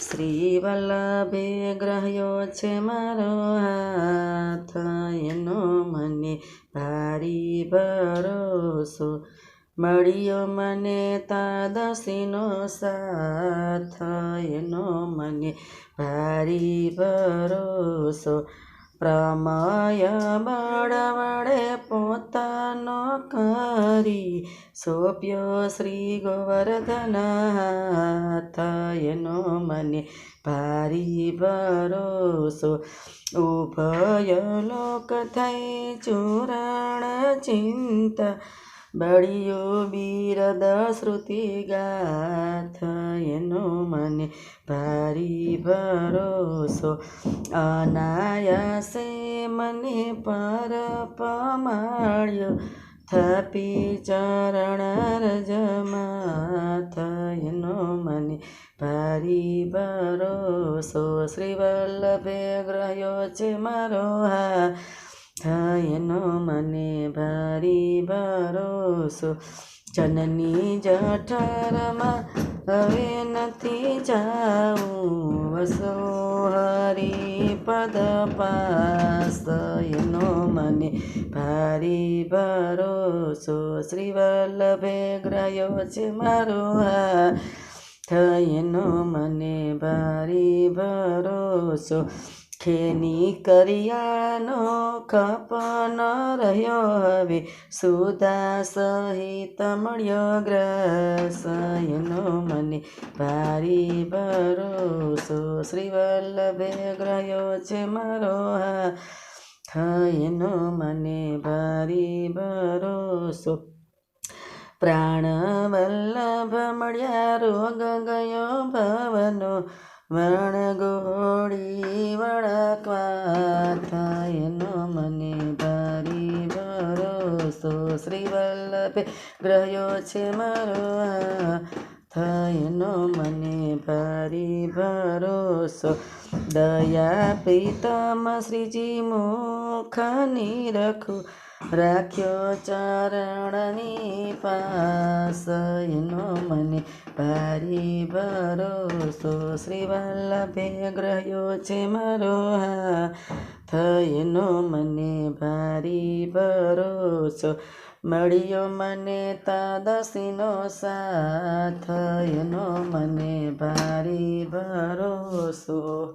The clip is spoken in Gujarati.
શ્રી વલ્લભે ગ્રહ્યો છે મારો હાથ. એનો મને ભારી ભરોસો. મળ્યો મને તાદસીનો સાથ. એનો મને ભારી ભરોસો. પ્રમય બળ વડે પોતાનો કરી સોંપ્યો શ્રી ગોવર્ધન હાથ એનો મને ભારી ભરોસો ઉભય લોક થઈ ચૂરણ ચિંતા બળિયો બિરદ શ્રુતિ ગાથ, એનો મને ભારી ભરોસો. અનાયાસે મને પર પમાળ્યો, થપી ચરણ રજમાથ, એનો મને ભારી ભરોસો. શ્રી વલ્લભે ગ્રહ્યો છે મારો હા એનો મને ભારી ભરોસો. જનની જઠરમાં હવે નથી જાઉં વસો હરી પદ પાસયનો મને ભારી ભરોસો. શ્રી વલ્લભે ગ્રહ્યો છે મારો હા થયનો મને ભારી ભરોસો. ખેની કરિયાનો ખપ ન રહ્યો હવે? સુધા સહિત મળ્યો ગ્રસ મને ભારી ભરોસો. શ્રી વલ્લભે ગ્રહ્યો છે મારો હા એનો મને ભારી ભરોસો. પ્રાણ વલ્લભ મળ્યા રોગ ગયો ભવનો. વણગોળી વળકવા થાયનો મને ભારી ભરોસો. શ્રી વલ્લભે ગ્રહ્યો છે મારો થયનો મને ભારી ભરોસો. દયા પ્રીતમ શ્રીજી મુખની રખું રાખ્યો ચરણની પાસ. એનો મને ભારી ભરોસો. શ્રી વલ્લભે ગ્રહ્યો છે મારો હા થયનો મને ભારી ભરોસો. મળ્યો મને તાદસીનો સાથ એનો મને ભારી ભરોસો.